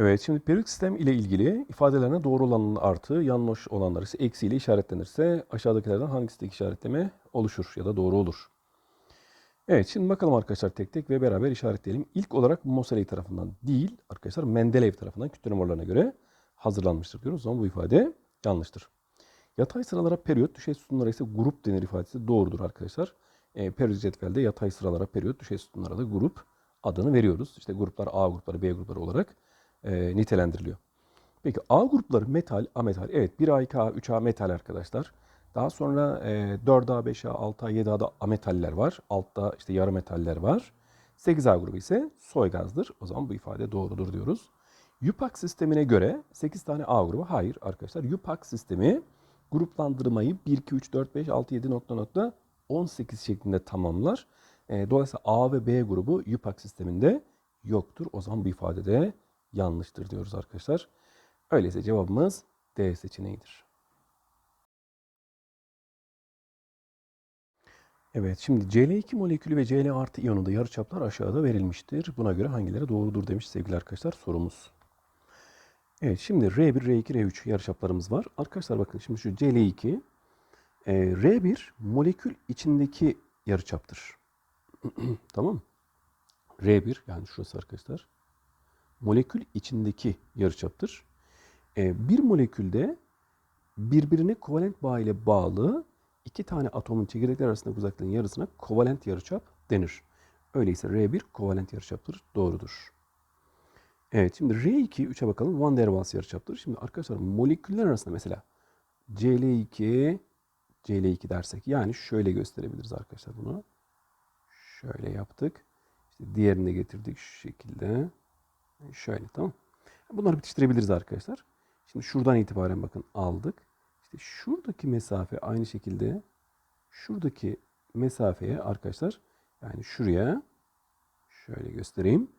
Evet, şimdi periyodik sistem ile ilgili ifadelerine doğru olanın artı, yanlış olanlar ise eksi ile işaretlenirse aşağıdakilerden hangisindeki işaretleme oluşur ya da doğru olur? Evet, şimdi bakalım arkadaşlar tek tek ve beraber işaretleyelim. İlk olarak Moseley tarafından değil, arkadaşlar Mendeleev tarafından kütle numaralarına göre hazırlanmıştır diyoruz. O zaman bu ifade yanlıştır. Yatay sıralara periyot, düşey sütunlara ise grup denir ifadesi doğrudur arkadaşlar. E, periyodik cetvelde yatay sıralara periyot, düşey sütunlara da grup adını veriyoruz. İşte gruplar A grupları, B grupları olarak e, nitelendiriliyor. Peki A grupları metal, ametal. Evet 1A, 2A, 3A metal arkadaşlar. Daha sonra e, 4A, 5A, 6A, 7A'da ametaller var. Altta işte yarı metaller var. 8A grubu ise soy gazdır. O zaman bu ifade doğrudur diyoruz. UPAC sistemine göre 8 tane A grubu. Hayır arkadaşlar. UPAC sistemi gruplandırmayı 1, 2, 3, 4, 5, 6, 7 nokta nokta 18 şeklinde tamamlar. E, dolayısıyla A ve B grubu UPAC sisteminde yoktur. O zaman bu ifade de yanlıştır diyoruz arkadaşlar. Öyleyse cevabımız D seçeneğidir. Evet şimdi Cl2 molekülü ve Cl artı iyonunda yarıçaplar aşağıda verilmiştir. Buna göre hangileri doğrudur demiş sevgili arkadaşlar sorumuz. Evet şimdi R1, R2, R3 yarıçaplarımız var. Arkadaşlar bakın şimdi şu Cl2 e, R1 molekül içindeki yarıçaptır. tamam mı? R1 yani şurası arkadaşlar molekül içindeki yarıçaptır. E, bir molekülde birbirine kovalent bağ ile bağlı iki tane atomun çekirdekler arasındaki uzaklığın yarısına kovalent yarıçap denir. Öyleyse R1 kovalent yarıçaptır. Doğrudur. Evet şimdi R2 3'e bakalım. Van der Waals yarıçaptır. Şimdi arkadaşlar moleküller arasında mesela Cl2 Cl2 dersek yani şöyle gösterebiliriz arkadaşlar bunu. Şöyle yaptık. İşte diğerini getirdik şu şekilde. Şöyle tamam. Bunları bitiştirebiliriz arkadaşlar. Şimdi şuradan itibaren bakın aldık. İşte şuradaki mesafe aynı şekilde şuradaki mesafeye arkadaşlar yani şuraya şöyle göstereyim.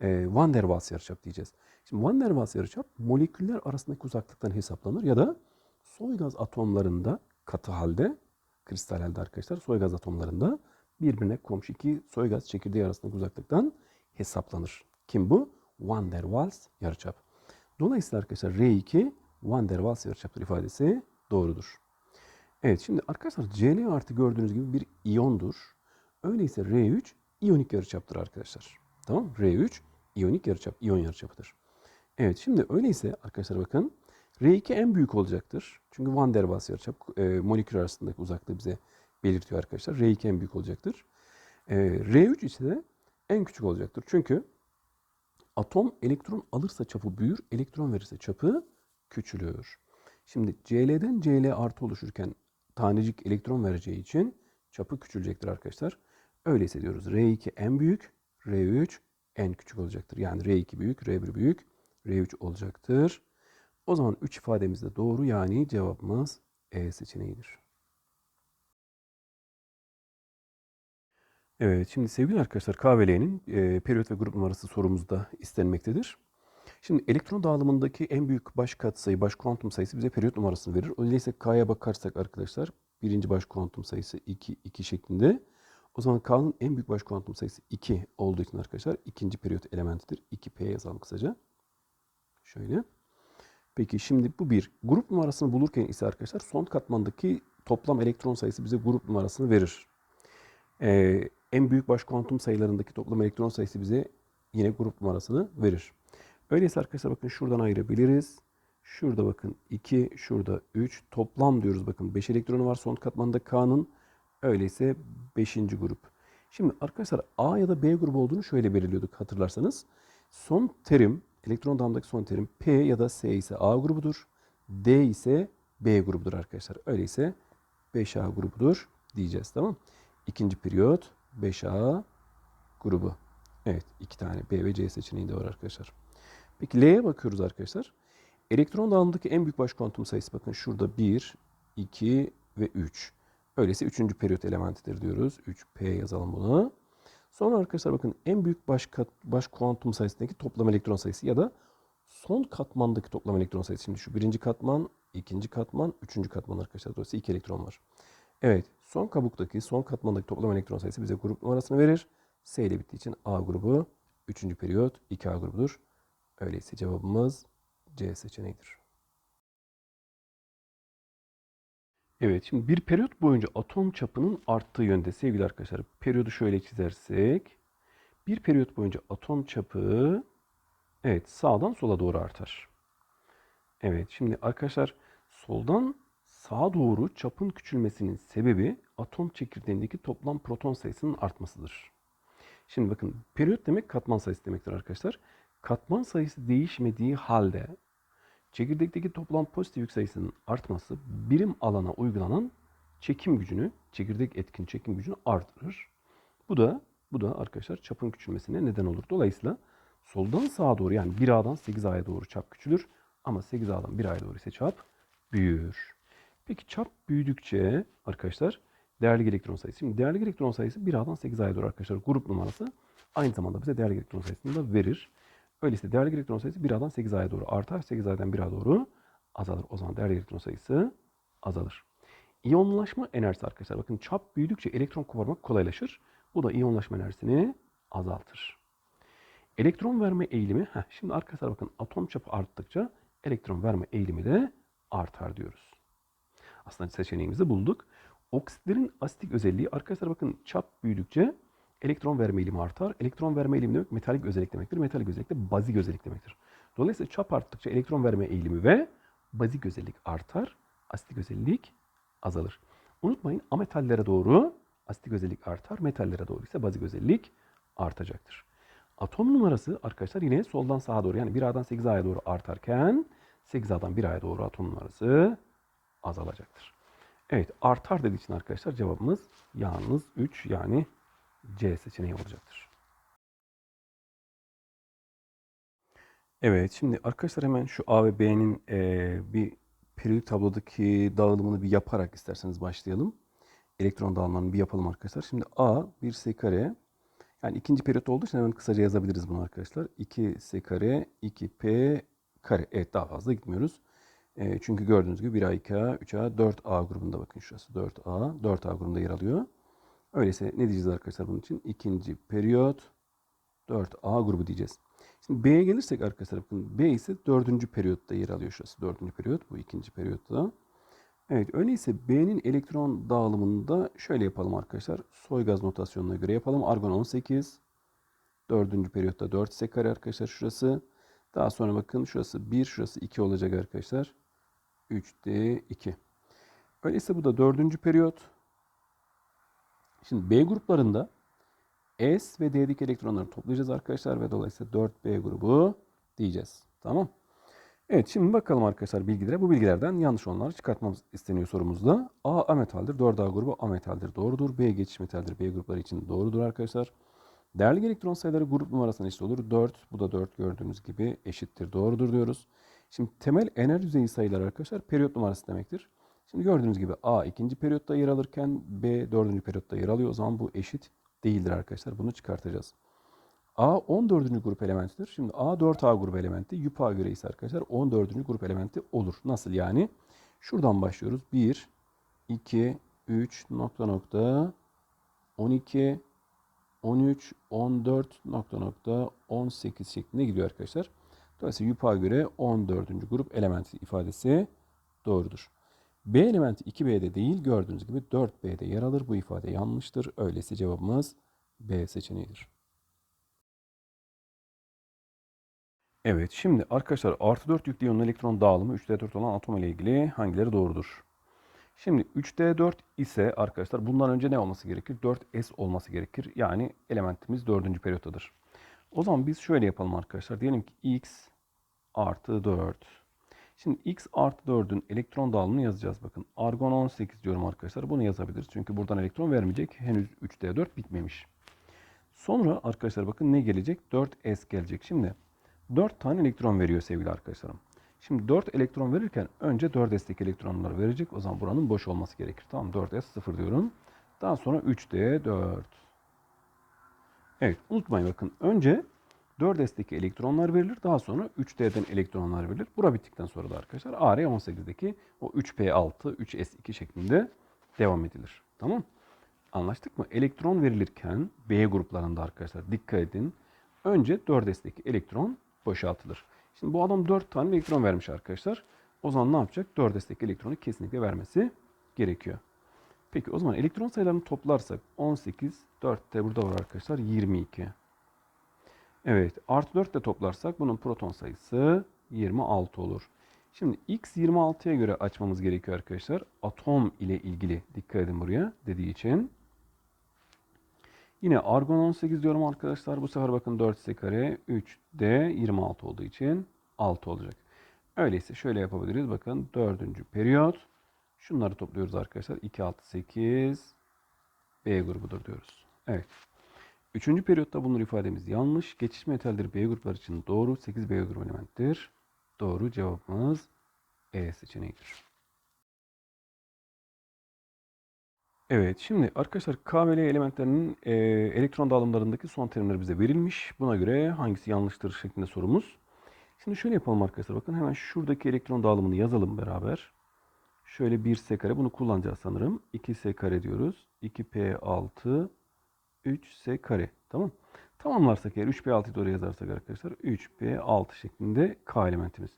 E, Van der Waals yarıçap diyeceğiz. Şimdi Van der Waals yarıçap moleküller arasındaki uzaklıktan hesaplanır ya da soy gaz atomlarında katı halde kristal halde arkadaşlar soy gaz atomlarında birbirine komşu iki soy gaz çekirdeği arasındaki uzaklıktan hesaplanır. Kim bu? Van der Waals yarıçap. Dolayısıyla arkadaşlar R2 Van der Waals yarıçaptır ifadesi doğrudur. Evet şimdi arkadaşlar Cl artı gördüğünüz gibi bir iyondur. Öyleyse R3 iyonik yarıçaptır arkadaşlar. Tamam R3 iyonik yarıçap, iyon yarıçapıdır. Evet şimdi öyleyse arkadaşlar bakın R2 en büyük olacaktır. Çünkü Van der Waals yarıçap e, molekül arasındaki uzaklığı bize belirtiyor arkadaşlar. R2 en büyük olacaktır. E, R3 ise de en küçük olacaktır. Çünkü atom elektron alırsa çapı büyür, elektron verirse çapı küçülür. Şimdi Cl'den Cl artı oluşurken tanecik elektron vereceği için çapı küçülecektir arkadaşlar. Öyleyse diyoruz R2 en büyük, R3 en küçük olacaktır. Yani R2 büyük, R1 büyük, R3 olacaktır. O zaman 3 ifademiz de doğru yani cevabımız E seçeneğidir. Evet şimdi sevgili arkadaşlar KVL'nin e, periyot ve grup numarası sorumuzda istenmektedir. Şimdi elektron dağılımındaki en büyük baş katsayı, baş kuantum sayısı bize periyot numarasını verir. Öyleyse K'ya bakarsak arkadaşlar birinci baş kuantum sayısı 2, 2 şeklinde. O zaman K'nın en büyük baş kuantum sayısı 2 olduğu için arkadaşlar ikinci periyot elementidir. 2P yazalım kısaca. Şöyle. Peki şimdi bu bir. Grup numarasını bulurken ise arkadaşlar son katmandaki toplam elektron sayısı bize grup numarasını verir. Ee, en büyük baş kuantum sayılarındaki toplam elektron sayısı bize yine grup numarasını verir. Öyleyse arkadaşlar bakın şuradan ayırabiliriz. Şurada bakın 2, şurada 3. Toplam diyoruz bakın 5 elektronu var son katmanda K'nın. Öyleyse 5. grup. Şimdi arkadaşlar A ya da B grubu olduğunu şöyle belirliyorduk hatırlarsanız. Son terim, elektron dağımdaki son terim P ya da S ise A grubudur. D ise B grubudur arkadaşlar. Öyleyse 5A grubudur diyeceğiz tamam İkinci periyot 5A grubu. Evet iki tane B ve C seçeneği de var arkadaşlar. Peki L'ye bakıyoruz arkadaşlar. Elektron dağılımındaki en büyük baş kuantum sayısı bakın şurada 1, 2 ve 3. Öyleyse 3. periyot elementidir diyoruz. 3P yazalım bunu. Sonra arkadaşlar bakın en büyük baş, kat, baş kuantum sayısındaki toplam elektron sayısı ya da son katmandaki toplam elektron sayısı. Şimdi şu birinci katman, ikinci katman, üçüncü katman arkadaşlar. Dolayısıyla iki elektron var. Evet son kabuktaki son katmandaki toplam elektron sayısı bize grup numarasını verir. S ile bittiği için A grubu 3. periyot 2A grubudur Öyleyse cevabımız C seçeneğidir. Evet şimdi bir periyot boyunca atom çapının arttığı yönde sevgili arkadaşlar. Periyodu şöyle çizersek. Bir periyot boyunca atom çapı evet sağdan sola doğru artar. Evet şimdi arkadaşlar soldan sağa doğru çapın küçülmesinin sebebi atom çekirdeğindeki toplam proton sayısının artmasıdır. Şimdi bakın periyot demek katman sayısı demektir arkadaşlar. Katman sayısı değişmediği halde çekirdekteki toplam pozitif yük sayısının artması birim alana uygulanan çekim gücünü, çekirdek etkin çekim gücünü artırır. Bu da bu da arkadaşlar çapın küçülmesine neden olur. Dolayısıyla soldan sağa doğru yani 1A'dan 8A'ya doğru çap küçülür ama 8A'dan 1A'ya doğru ise çap büyür. Peki çap büyüdükçe arkadaşlar değerli elektron sayısı. Şimdi değerli elektron sayısı 1A'dan 8A'ya doğru arkadaşlar grup numarası aynı zamanda bize değerli elektron sayısını da verir. Öyleyse değerli elektron sayısı 1A'dan 8A'ya doğru artar. 8A'dan 1A doğru azalır. O zaman değerli elektron sayısı azalır. İyonlaşma enerjisi arkadaşlar. Bakın çap büyüdükçe elektron koparmak kolaylaşır. Bu da iyonlaşma enerjisini azaltır. Elektron verme eğilimi. Heh, şimdi arkadaşlar bakın atom çapı arttıkça elektron verme eğilimi de artar diyoruz. Aslında seçeneğimizi bulduk. Oksitlerin asitik özelliği arkadaşlar bakın çap büyüdükçe elektron verme eğilimi artar. Elektron verme eğilimi demek metalik özellik demektir. Metalik özellik de bazik özellik demektir. Dolayısıyla çap arttıkça elektron verme eğilimi ve bazik özellik artar. Asitik özellik azalır. Unutmayın ametallere doğru asitik özellik artar. Metallere doğru ise bazik özellik artacaktır. Atom numarası arkadaşlar yine soldan sağa doğru yani 1A'dan 8A'ya doğru artarken 8A'dan 1A'ya doğru atom numarası azalacaktır. Evet artar dediği için arkadaşlar cevabımız yalnız 3 yani C seçeneği olacaktır. Evet şimdi arkadaşlar hemen şu A ve B'nin e, bir periyodik tablodaki dağılımını bir yaparak isterseniz başlayalım. Elektron dağılımını bir yapalım arkadaşlar. Şimdi A 1S kare yani ikinci periyot olduğu için hemen kısaca yazabiliriz bunu arkadaşlar. 2S kare 2P kare. Evet daha fazla gitmiyoruz. E, çünkü gördüğünüz gibi 1A, 2A, 3A, 4A grubunda bakın şurası 4A. 4A grubunda yer alıyor. Öyleyse ne diyeceğiz arkadaşlar bunun için? İkinci periyot 4A grubu diyeceğiz. Şimdi B'ye gelirsek arkadaşlar bakın B ise dördüncü periyotta yer alıyor şurası. Dördüncü periyot bu ikinci periyotta. Evet öyleyse B'nin elektron dağılımında şöyle yapalım arkadaşlar. Soygaz notasyonuna göre yapalım. Argon 18. Dördüncü periyotta 4 ise kare arkadaşlar şurası. Daha sonra bakın şurası 1, şurası 2 olacak arkadaşlar. 3D 2. Öyleyse bu da dördüncü periyot. Şimdi B gruplarında S ve D'deki elektronları toplayacağız arkadaşlar ve dolayısıyla 4B grubu diyeceğiz. Tamam. Evet şimdi bakalım arkadaşlar bilgilere. Bu bilgilerden yanlış olanları çıkartmamız isteniyor sorumuzda. A ametaldir. 4A grubu ametaldir. Doğrudur. B geçiş metaldir. B grupları için doğrudur arkadaşlar. Değerli elektron sayıları grup numarasına eşit olur. 4. Bu da 4 gördüğünüz gibi eşittir. Doğrudur diyoruz. Şimdi temel enerji düzeyi sayıları arkadaşlar periyot numarası demektir. Şimdi gördüğünüz gibi A ikinci periyotta yer alırken B dördüncü periyotta yer alıyor. O zaman bu eşit değildir arkadaşlar. Bunu çıkartacağız. A 14. grup elementidir. Şimdi A 4A grup elementi. YUPA göre ise arkadaşlar 14. grup elementi olur. Nasıl yani? Şuradan başlıyoruz. 1, 2, 3 nokta nokta 12, 13, 14 nokta nokta 18 şeklinde gidiyor arkadaşlar. Dolayısıyla YUPA göre 14. grup elementi ifadesi doğrudur. B elementi 2B'de değil gördüğünüz gibi 4B'de yer alır. Bu ifade yanlıştır. Öyleyse cevabımız B seçeneğidir. Evet şimdi arkadaşlar artı 4 yüklü iyonun elektron dağılımı 3D4 olan atom ile ilgili hangileri doğrudur? Şimdi 3D4 ise arkadaşlar bundan önce ne olması gerekir? 4S olması gerekir. Yani elementimiz 4. periyottadır. O zaman biz şöyle yapalım arkadaşlar. Diyelim ki X artı 4. Şimdi X artı 4'ün elektron dağılımını yazacağız. Bakın argon 18 diyorum arkadaşlar. Bunu yazabiliriz. Çünkü buradan elektron vermeyecek. Henüz 3D4 bitmemiş. Sonra arkadaşlar bakın ne gelecek? 4S gelecek. Şimdi 4 tane elektron veriyor sevgili arkadaşlarım. Şimdi 4 elektron verirken önce 4S'teki elektronları verecek. O zaman buranın boş olması gerekir. Tamam 4S 0 diyorum. Daha sonra 3D4. Evet unutmayın bakın önce 4S'teki elektronlar verilir. Daha sonra 3D'den elektronlar verilir. Bura bittikten sonra da arkadaşlar AR18'deki o 3P6, 3S2 şeklinde devam edilir. Tamam Anlaştık mı? Elektron verilirken B gruplarında arkadaşlar dikkat edin. Önce 4S'teki elektron boşaltılır. Şimdi bu adam 4 tane elektron vermiş arkadaşlar. O zaman ne yapacak? 4 destekli elektronu kesinlikle vermesi gerekiyor. Peki o zaman elektron sayılarını toplarsak 18, 4 de burada var arkadaşlar 22. Evet artı 4 de toplarsak bunun proton sayısı 26 olur. Şimdi x 26'ya göre açmamız gerekiyor arkadaşlar. Atom ile ilgili dikkat edin buraya dediği için. Yine argon 18 diyorum arkadaşlar. Bu sefer bakın 4s kare 3d 26 olduğu için 6 olacak. Öyleyse şöyle yapabiliriz. Bakın dördüncü periyot. Şunları topluyoruz arkadaşlar. 2, 6, 8 B grubudur diyoruz. Evet. Üçüncü periyotta bulunur ifademiz yanlış. Geçiş metalleri B gruplar için doğru. 8 B grubu elementtir. Doğru cevabımız E seçeneğidir. Evet şimdi arkadaşlar K ve L elementlerinin e, elektron dağılımlarındaki son terimler bize verilmiş. Buna göre hangisi yanlıştır şeklinde sorumuz. Şimdi şöyle yapalım arkadaşlar. Bakın hemen şuradaki elektron dağılımını yazalım beraber. Şöyle 1s kare bunu kullanacağız sanırım. 2s kare diyoruz. 2p6 3s kare. Tamam. Tamamlarsak eğer 3p6'yı doğru yazarsak arkadaşlar 3p6 şeklinde k elementimiz.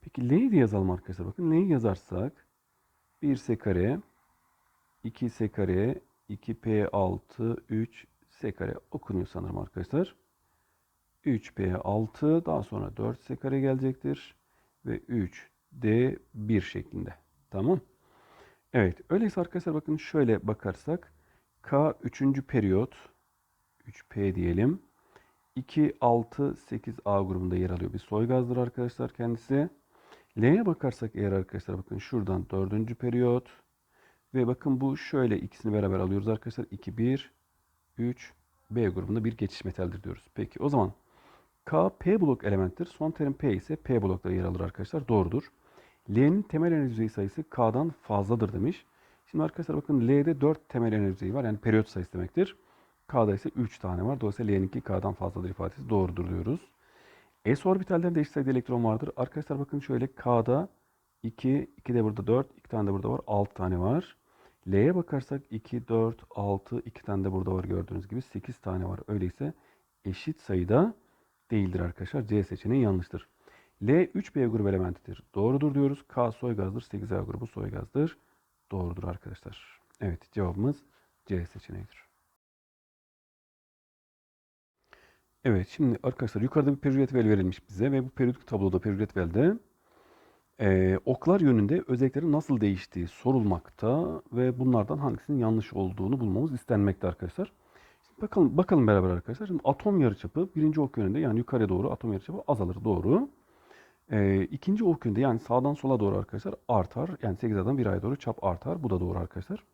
Peki l'yi de yazalım arkadaşlar. Bakın l'yi yazarsak 1s kare 2s kare 2p6 3s kare okunuyor sanırım arkadaşlar. 3p6 daha sonra 4s kare gelecektir. Ve 3d1 şeklinde. Tamam. Evet. Öyleyse arkadaşlar bakın şöyle bakarsak K 3. periyot 3P diyelim. 2, 6, 8 A grubunda yer alıyor. Bir soy gazdır arkadaşlar kendisi. L'ye bakarsak eğer arkadaşlar bakın şuradan 4. periyot. Ve bakın bu şöyle ikisini beraber alıyoruz arkadaşlar. 2, 1, 3, B grubunda bir geçiş metaldir diyoruz. Peki o zaman K P blok elementtir. Son terim P ise P blokta yer alır arkadaşlar. Doğrudur. L'nin temel enerji düzeyi sayısı K'dan fazladır demiş. Şimdi arkadaşlar bakın L'de 4 temel enerji var. Yani periyot sayısı demektir. K'da ise 3 tane var. Dolayısıyla L'ninki K'dan fazladır ifadesi doğrudur diyoruz. S orbitallerinde eşit sayıda elektron vardır. Arkadaşlar bakın şöyle K'da 2, 2 de burada 4, 2 tane de burada var. 6 tane var. L'ye bakarsak 2, 4, 6, 2 tane de burada var gördüğünüz gibi. 8 tane var. Öyleyse eşit sayıda değildir arkadaşlar. C seçeneği yanlıştır. L 3B grubu elementidir. Doğrudur diyoruz. K soy gazdır. 8A grubu soy gazdır. Doğrudur arkadaşlar. Evet cevabımız C seçeneğidir. Evet şimdi arkadaşlar yukarıda bir periyodik vel verilmiş bize ve bu periyodik tabloda periyodik velde e, oklar yönünde özellikleri nasıl değiştiği sorulmakta ve bunlardan hangisinin yanlış olduğunu bulmamız istenmekte arkadaşlar. Şimdi bakalım bakalım beraber arkadaşlar. Şimdi atom yarıçapı birinci ok yönünde yani yukarıya doğru atom yarıçapı azalır doğru. E, ikinci ok yönünde yani sağdan sola doğru arkadaşlar artar. Yani 8'den 1 aya doğru çap artar. Bu da doğru arkadaşlar.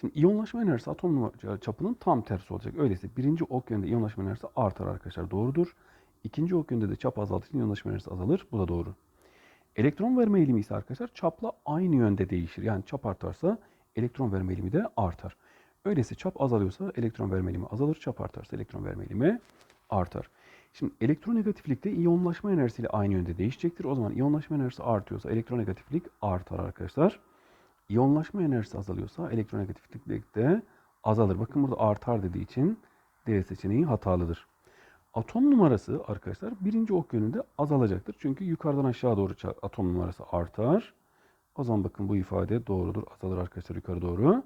Şimdi iyonlaşma enerjisi atom çapının tam tersi olacak. Öyleyse birinci ok yönünde iyonlaşma enerjisi artar arkadaşlar. Doğrudur. İkinci ok yönünde de çap azaldığı için iyonlaşma enerjisi azalır. Bu da doğru. Elektron verme eğilimi ise arkadaşlar çapla aynı yönde değişir. Yani çap artarsa elektron verme eğilimi de artar. Öyleyse çap azalıyorsa elektron verme eğilimi azalır. Çap artarsa elektron verme eğilimi artar. Şimdi elektronegatiflikte iyonlaşma enerjisiyle aynı yönde değişecektir. O zaman iyonlaşma enerjisi artıyorsa elektronegatiflik artar arkadaşlar. İyonlaşma enerjisi azalıyorsa elektronegatiflik de azalır. Bakın burada artar dediği için D seçeneği hatalıdır. Atom numarası arkadaşlar birinci ok yönünde azalacaktır. Çünkü yukarıdan aşağı doğru atom numarası artar. O zaman bakın bu ifade doğrudur. Azalır arkadaşlar yukarı doğru.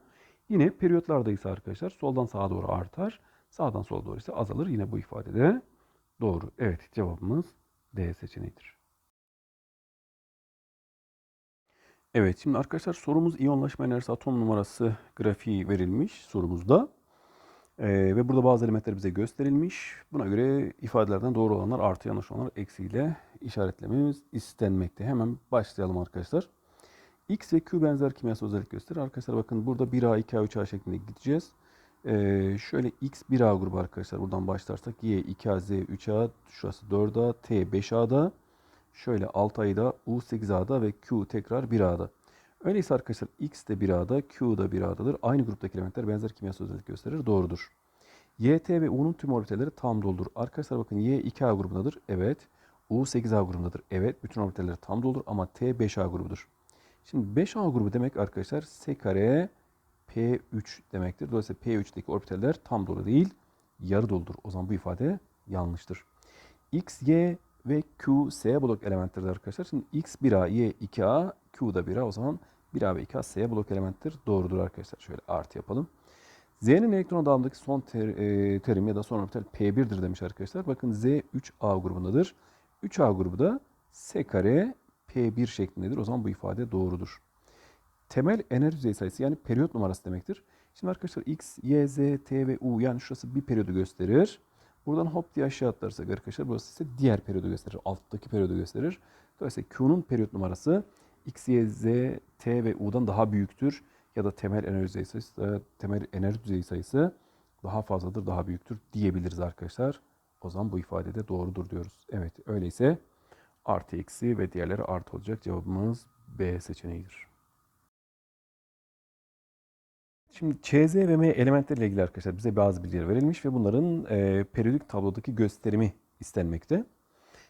Yine periyotlarda ise arkadaşlar soldan sağa doğru artar. Sağdan sola doğru ise azalır. Yine bu ifade de doğru. Evet cevabımız D seçeneğidir. Evet şimdi arkadaşlar sorumuz iyonlaşma enerjisi atom numarası grafiği verilmiş sorumuzda. Ee, ve burada bazı elementler bize gösterilmiş. Buna göre ifadelerden doğru olanlar artı yanlış olanlar eksiyle işaretlememiz istenmekte. Hemen başlayalım arkadaşlar. X ve Q benzer kimyasal özellik gösterir. Arkadaşlar bakın burada 1A, 2A, 3A şeklinde gideceğiz. Ee, şöyle X 1A grubu arkadaşlar buradan başlarsak Y 2A, Z 3A, şurası 4A, T 5A'da. Şöyle 6A'da, U 8A'da ve Q tekrar 1A'da. Öyleyse arkadaşlar X de 1A'da, Q da 1A'dadır. Aynı gruptaki elementler benzer kimyasal özellik gösterir. Doğrudur. Y, T ve U'nun tüm orbitalleri tam doludur. Arkadaşlar bakın Y 2A grubundadır. Evet. U 8A grubundadır. Evet. Bütün orbitalleri tam doludur ama T 5A grubudur. Şimdi 5A grubu demek arkadaşlar S kare P3 demektir. Dolayısıyla P3'teki orbitaller tam dolu değil, yarı doludur. O zaman bu ifade yanlıştır. X, Y ve Q, S blok elementleri arkadaşlar. Şimdi X 1A, Y 2A, Q da 1A. O zaman 1A ve 2A S blok elementtir. Doğrudur arkadaşlar. Şöyle artı yapalım. Z'nin elektron dağılımındaki son ter, e, terim ya da son orbital P1'dir demiş arkadaşlar. Bakın Z 3A grubundadır. 3A grubu da S kare P1 şeklindedir. O zaman bu ifade doğrudur. Temel enerji düzey sayısı yani periyot numarası demektir. Şimdi arkadaşlar X, Y, Z, T ve U yani şurası bir periyodu gösterir. Buradan hop diye aşağı atlarsak arkadaşlar burası ise diğer periyodu gösterir. Alttaki periyodu gösterir. Dolayısıyla Q'nun periyot numarası X, Y, Z, T ve U'dan daha büyüktür. Ya da temel enerji düzey sayısı, temel enerji düzey sayısı daha fazladır, daha büyüktür diyebiliriz arkadaşlar. O zaman bu ifade de doğrudur diyoruz. Evet öyleyse artı eksi ve diğerleri artı olacak. Cevabımız B seçeneğidir. Şimdi ÇZ ve M elementleriyle ilgili arkadaşlar bize bazı bilgiler verilmiş ve bunların e, periyodik tablodaki gösterimi istenmekte.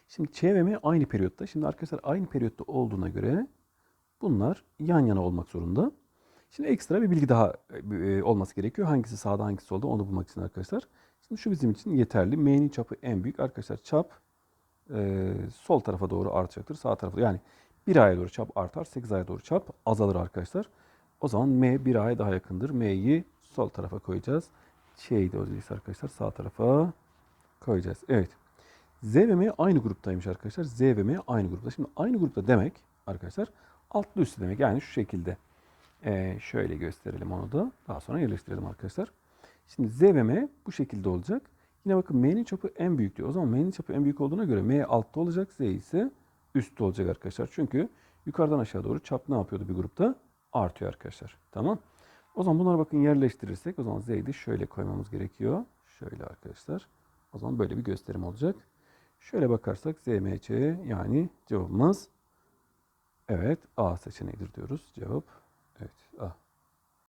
Şimdi Ç ve M aynı periyotta. Şimdi arkadaşlar aynı periyotta olduğuna göre bunlar yan yana olmak zorunda. Şimdi ekstra bir bilgi daha e, olması gerekiyor. Hangisi sağda hangisi solda onu bulmak için arkadaşlar. Şimdi şu bizim için yeterli. M'nin çapı en büyük. Arkadaşlar çap e, sol tarafa doğru artacaktır. Sağ tarafa yani 1 aya doğru çap artar. 8 aya doğru çap azalır arkadaşlar. O zaman M 1 aya daha yakındır. M'yi sol tarafa koyacağız. Ç'yi de öyleyse arkadaşlar sağ tarafa koyacağız. Evet. Z ve M aynı gruptaymış arkadaşlar. Z ve M aynı grupta. Şimdi aynı grupta demek arkadaşlar altlı üstü demek. Yani şu şekilde. Ee, şöyle gösterelim onu da. Daha sonra yerleştirelim arkadaşlar. Şimdi Z ve M bu şekilde olacak. Yine bakın M'nin çapı en büyük diyor. O zaman M'nin çapı en büyük olduğuna göre M altta olacak. Z ise üstte olacak arkadaşlar. Çünkü yukarıdan aşağı doğru çap ne yapıyordu bir grupta? Artıyor arkadaşlar. Tamam. O zaman bunları bakın yerleştirirsek o zaman Z'yi şöyle koymamız gerekiyor. Şöyle arkadaşlar. O zaman böyle bir gösterim olacak. Şöyle bakarsak ZMC yani cevabımız evet A seçeneğidir diyoruz. Cevap evet A.